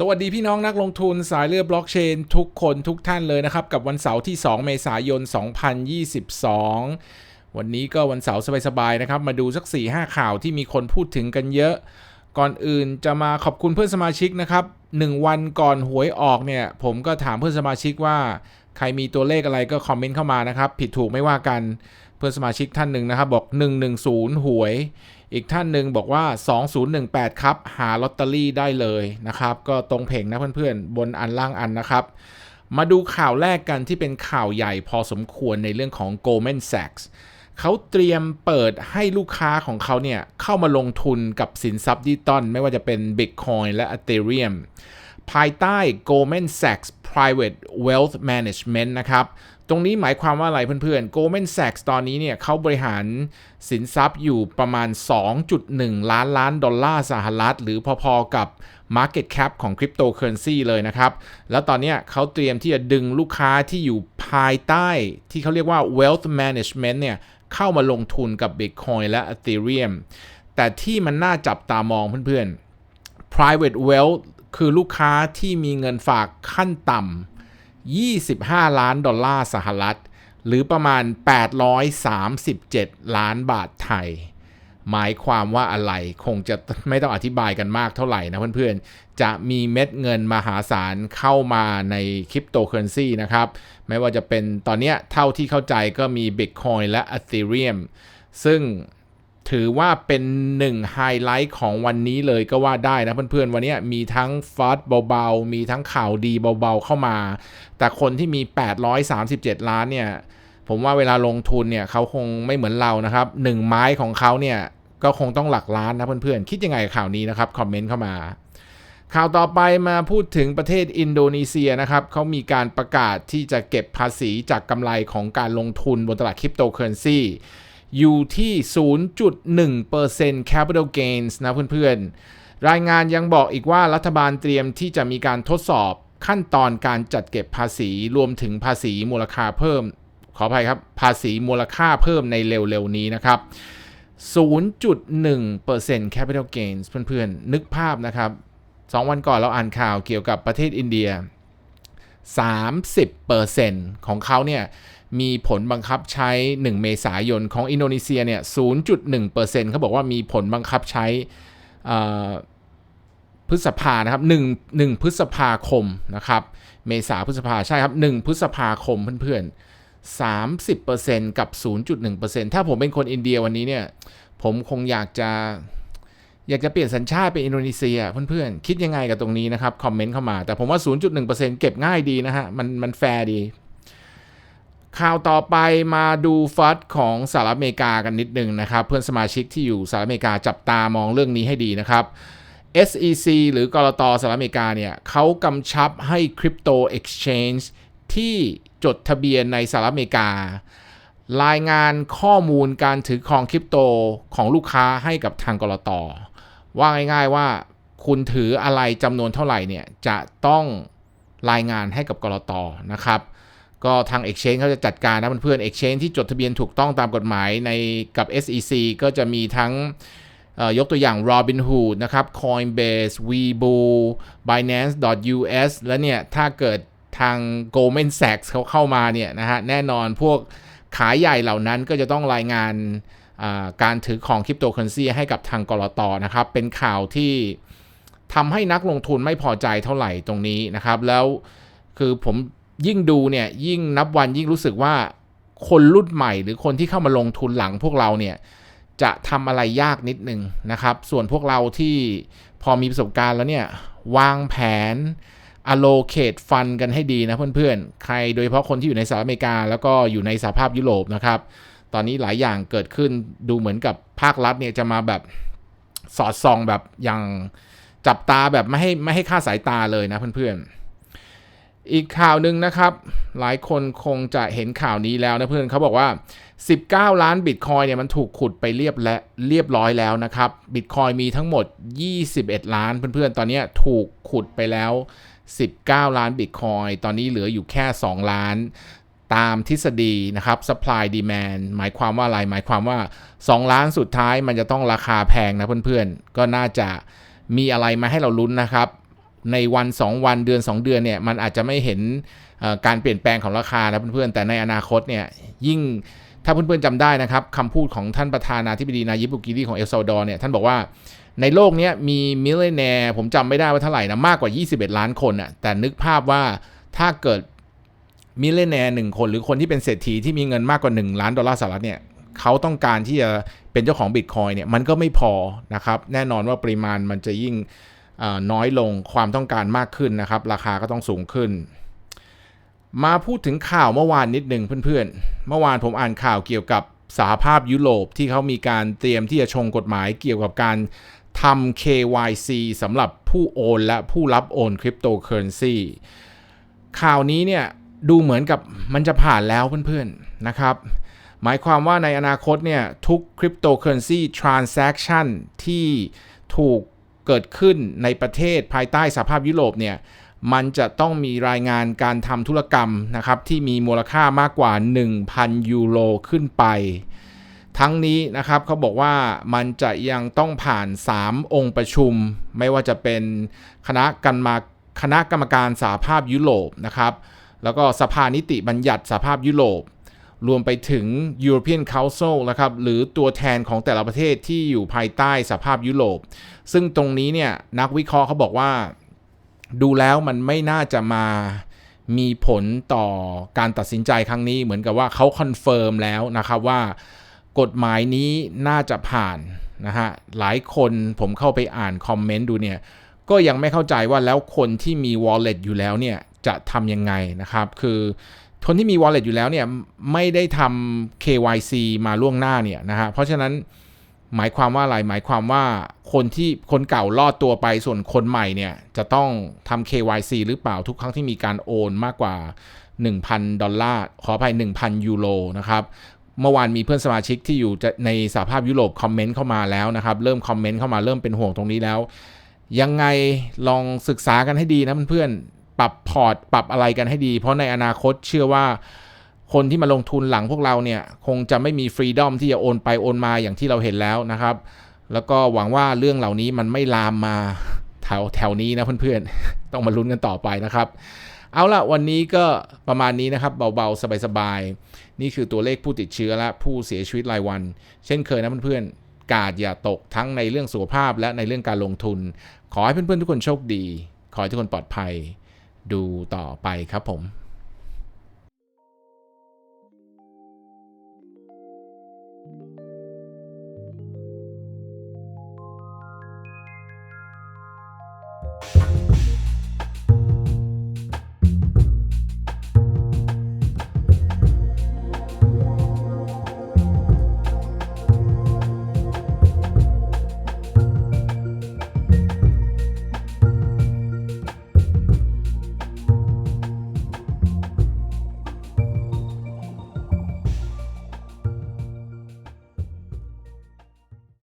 สวัสดีพี่น้องนักลงทุนสายเลือดบล็อกเชนทุกคนทุกท่านเลยนะครับ กับวันเสาร์ที่ 2 เมษายน 2022 วันนี้ก็วันเสาร์สบายๆนะครับ มาดูสัก 4-5 ข่าวที่มีคนพูดถึงกันเยอะ ก่อนอื่นจะมาขอบคุณเพื่อนสมาชิกนะครับ 1 วันก่อนหวยออกเนี่ย ผมก็ถามเพื่อนสมาชิกว่าใครมีตัวเลขอะไรก็คอมเมนต์เข้ามานะครับ ผิดถูกไม่ว่ากันเพื่อนสมาชิกท่านหนึ่งนะครับ บอก 110 หวย อีกท่านหนึ่งบอกว่า 2018 ครับ หาลอตเตอรี่ได้เลยนะครับ ก็ตรงเพงนะเพื่อนๆ บนอันล่างอันนะครับ มาดูข่าวแรกกันที่เป็นข่าวใหญ่พอสมควรในเรื่องของ Goldman Sachs เขาเตรียมเปิดให้ลูกค้าของเขาเนี่ย เข้ามาลงทุนกับสินทรัพย์ดิจิตอลไม่ว่าจะเป็น Bitcoin และ Ethereum ภายใต้ Goldman Sachs Private Wealth Management นะครับ ตรงนี้หมายความว่าอะไรเพื่อนๆ Goldman Sachs ตอนนี้เนี่ยเขาบริหารสินทรัพย์อยู่ประมาณ 2.1 ล้านล้านดอลลาร์สหรัฐ หรือพอๆกับ Market Cap ของ Cryptocurrency เลยนะครับ แล้วตอนนี้เขาเตรียมที่จะดึงลูกค้าที่อยู่ภายใต้ที่เขาเรียกว่า Wealth Management เนี่ยเข้ามาลงทุนกับ Bitcoin และ Ethereum แต่ที่มันน่าจับตามองเพื่อนๆ private wealth คือลูกค้าที่มีเงินฝากขั้นต่ำ 25 ล้านดอลลาร์สหรัฐ หรือประมาณ 837 ล้านบาทไทย หมายความว่าอะไรคงจะไม่ต้องอธิบายกันมากเท่าไหร่นะเพื่อนๆ จะมีเม็ดเงินมหาศาลเข้ามาในคริปโตเคอเรนซีนะครับ ไม่ว่าจะเป็นตอนนี้เท่าที่เข้าใจก็มี Bitcoin และ Ethereum ซึ่ง ถือว่าเป็นหนึ่งไฮไลท์ของวันนี้เลยก็ว่าได้นะเพื่อนๆ วันนี้มีทั้งฟัดเบาๆ มีทั้งข่าวดีเบาๆเข้ามา แต่คนที่มี 837 ล้านเนี่ย ผมว่าเวลาลงทุนเนี่ยเขาคงไม่เหมือนเรานะครับหนึ่งไม้ของเขาเนี่ยก็คงต้องหลักล้านนะเพื่อนๆ คิดยังไงข่าวนี้นะครับ คอมเมนต์เข้ามา ข่าวต่อไปมาพูดถึงประเทศอินโดนีเซียนะครับเขามีการประกาศที่จะเก็บภาษีจากกำไรของการลงทุนบนตลาดคริปโตเคอเรนซี อยู่ที่ 0.1% capital gains นะเพื่อนๆ รายงานยังบอกอีกว่ารัฐบาลเตรียมที่จะมีการทดสอบขั้นตอนการจัดเก็บภาษีรวมถึงภาษีมูลค่าเพิ่ม ขออภัยครับ ภาษีมูลค่าเพิ่มในเร็วๆ นี้นะครับ 0.1% capital gains เพื่อนๆ นึกภาพนะครับ 2 วันก่อนเราอ่านข่าวเกี่ยวกับประเทศอินเดีย 30%ของเขาเนี่ยมีผลบังคับใช้ 1 เมษายนของอินโดนีเซียเนี่ย 0.1%เขาบอกว่ามีผลบังคับใช้พฤษภานะครับ1 1พฤษภาคมนะครับ เมษาพฤษภาใช่ครับ 1 พฤษภาคมเพื่อนๆ 30%กับ 0.1%ถ้าผมเป็นคนอินเดียวันนี้เนี่ย ผมคงอยากจะ อยากจะเปลี่ยนสัญชาติเป็นอินโดนีเซียเพื่อนๆ คิดยังไงกับตรงนี้นะครับ คอมเมนต์เข้ามา แต่ผมว่า 0.1%เก็บง่ายดีนะฮะ มันมันแฟร์ดี ข่าวต่อไปมาดูฟัดของสหรัฐอเมริกากันนิดนึงนะครับ เพื่อนสมาชิกที่อยู่สหรัฐอเมริกาจับตามองเรื่องนี้ให้ดีนะครับ SEC หรือกรตสหรัฐอเมริกาเนี่ยเขากำชับให้คริปโตเอ็กซ์ชแนนที่จดทะเบียนในสหรัฐอเมริกา รายงานข้อมูลการถือครองคริปโตของลูกค้าให้กับทางกรต ว่าง่ายๆว่าคุณถืออะไรจำนวนเท่าไหร่เนี่ยจะต้องรายงานให้กับกรตนะครับ ก็ทาง Exchange เขาจะจัดการนะเพื่อนๆ Exchange ที่จดทะเบียนถูกต้องตามกฎหมายในกับ SEC ก็จะมีทั้งยกตัวอย่าง Robinhood นะครับ Coinbase Webull Binance.us และเนี่ย ถ้าเกิดทาง Goldman Sachs เขาเข้ามาเนี่ยนะฮะ แน่นอนพวกขายใหญ่เหล่านั้นก็จะต้องรายงาน การถือของคริปโตเคอเรนซีให้กับทางกรตนะครับ เป็นข่าวที่ทำให้นักลงทุนไม่พอใจเท่าไหร่ตรงนี้นะครับ แล้วคือผมยิ่งดูเนี่ยยิ่งนับวันยิ่งรู้สึกว่าคนรุ่นใหม่ หรือคนที่เข้ามาลงทุนหลังพวกเราเนี่ยจะทำอะไรยากนิดนึงนะครับ ส่วนพวกเราที่พอมีประสบการณ์แล้วเนี่ยวางแผน allocate ฟันกันให้ดีนะเพื่อนๆ ใครโดยเฉพาะคนที่อยู่ในสหรัฐอเมริกา แล้วก็อยู่ในสหภาพยุโรปนะครับ ตอนนี้หลายอย่างเกิดขึ้นดูเหมือนกับภาครัฐเนี่ยจะมาแบบสอดส่องแบบอย่างจับตาแบบไม่ให้ไม่ให้ค่าสายตาเลยนะเพื่อนๆ อีกข่าวหนึ่งนะครับ หลายคนคงจะเห็นข่าวนี้แล้วนะเพื่อนเขาบอกว่า 19 ล้านบิตคอยเนี่ยมันถูกขุดไปเรียบและเรียบร้อยแล้วนะครับบิตคอยมีทั้งหมด 21 ล้านเพื่อนๆ ตอนนี้ถูกขุดไปแล้ว 19 ล้านบิตคอยตอนนี้เหลืออยู่แค่ 2 ล้าน ตามทฤษฎีนะครับ supply demand หมายความว่าอะไร หมายความว่า 2 ล้านสุดท้ายมันจะต้องราคาแพงนะเพื่อนๆ ก็น่าจะมีอะไรมาให้เราลุ้นนะครับ ในวัน 2 วันเดือน 2 เดือนเนี่ยมันอาจจะไม่เห็นการเปลี่ยนแปลงของราคานะเพื่อนๆ แต่ในอนาคตเนี่ยยิ่งถ้าเพื่อนๆจำได้นะครับคำพูดของท่านประธานาธิบดีนายิบุกิรีของเอลซาวดอร์เนี่ยท่านบอกว่าในโลกนี้มีมิลเลนแนร์ผมจำไม่ได้ว่าเท่าไหร่นะมากกว่า 21 ล้านคนอะแต่นึกภาพว่าถ้าเกิด มิลเลนแนร์หนึ่งคนหรือคนที่เป็นเศรษฐีที่มีเงินมากกว่า 1 ล้านดอลลาร์สหรัฐเนี่ยเขาต้องการที่จะเป็นเจ้าของบิตคอยเนี่ยมันก็ไม่พอนะครับแน่นอนว่าปริมาณมันจะยิ่งน้อยลงความต้องการมากขึ้นนะครับ ราคาก็ต้องสูงขึ้น มาพูดถึงข่าวเมื่อวานนิดหนึ่งเพื่อนๆ เมื่อวานผมอ่านข่าวเกี่ยวกับสหภาพยุโรปที่เขามีการเตรียมที่จะชงกฎหมายเกี่ยวกับการทำ KYC สำหรับผู้โอนและผู้รับโอนคริปโตเคอเรนซีข่าวนี้เนี่ย ดูเหมือนกับมันจะผ่านแล้วเพื่อนๆนะครับ หมายความว่าในอนาคตเนี่ย ทุกคริปโตเคอเรนซีทราน s a c t i o n ที่ถูกเกิดขึ้นในประเทศภายใต้สหภาพยุโรปเนี่ยมันจะต้องมีรายงานการทำธุรกรรมนะครับที่มีมูลค่ามากกว่า 1,000 ยูโรขึ้นไป ทั้งนี้นะครับเขาบอกว่ามันจะยังต้องผ่าน 3 องค์ประชุม ไม่ว่าจะเป็นคณะกรรมาคณะกรรมการสหภาพยุโรปนะครับ แล้วก็สภานิติบัญญัติสภาพยุโรป รวมไปถึง European Council นะครับหรือตัวแทนของแต่ละประเทศที่อยู่ภายใต้สภาพยุโรป ซึ่งตรงนี้เนี่ยนักวิเคราะห์เขาบอกว่า ดูแล้วมันไม่น่าจะมามีผลต่อการตัดสินใจครั้งนี้เหมือนกับว่าเขาคอนเฟิร์มแล้วนะครับว่ากฎหมายนี้น่าจะผ่านนะฮะหลายคนผมเข้าไปอ่านคอมเมนต์ดูเนี่ยก็ยังไม่เข้าใจว่าแล้วคนที่มี wallet อยู่แล้วเนี่ย จะทำยังไงนะครับ คือคนที่มี wallet อยู่แล้วเนี่ยไม่ได้ทำ KYC มาล่วงหน้าเนี่ยนะฮะเพราะฉะนั้นหมายความว่าอะไรหมายความว่าคนที่คนเก่ารอดตัวไปส่วนคนใหม่เนี่ยจะต้องทำ KYC หรือเปล่าทุกครั้งที่มีการโอนมากกว่า 1,000 ดอลลาร์ขออภัย 1,000 ยูโรนะครับเมื่อวานมีเพื่อนสมาชิกที่อยู่ในสหภาพยุโรปคอมเมนต์เข้ามาแล้วนะครับ เริ่มคอมเมนต์เข้ามาเริ่มเป็นห่วงตรงนี้แล้ว ยังไงลองศึกษากันให้ดีนะเพื่อน ปรับพอร์ต ปรับอะไรกันให้ดี เพราะในอนาคตเชื่อว่าคนที่มาลงทุนหลังพวกเราเนี่ย คงจะไม่มีฟรีดอมที่จะโอนไปโอนมาอย่างที่เราเห็นแล้วนะครับ แล้วก็หวังว่าเรื่องเหล่านี้มันไม่ลามมาแถวแถวนี้นะเพื่อนๆ ต้องมาลุ้นกันต่อไปนะครับ เอาละวันนี้ก็ประมาณนี้นะครับ เบาๆ สบายๆ นี่คือตัวเลขผู้ติดเชื้อและผู้เสียชีวิตรายวัน เช่นเคยนะเพื่อนๆ กาดอย่าตกทั้งในเรื่องสุขภาพและในเรื่องการลงทุน ขอให้เพื่อนๆทุกคนโชคดี ขอให้ทุกคนปลอดภัย ดูต่อไปครับผม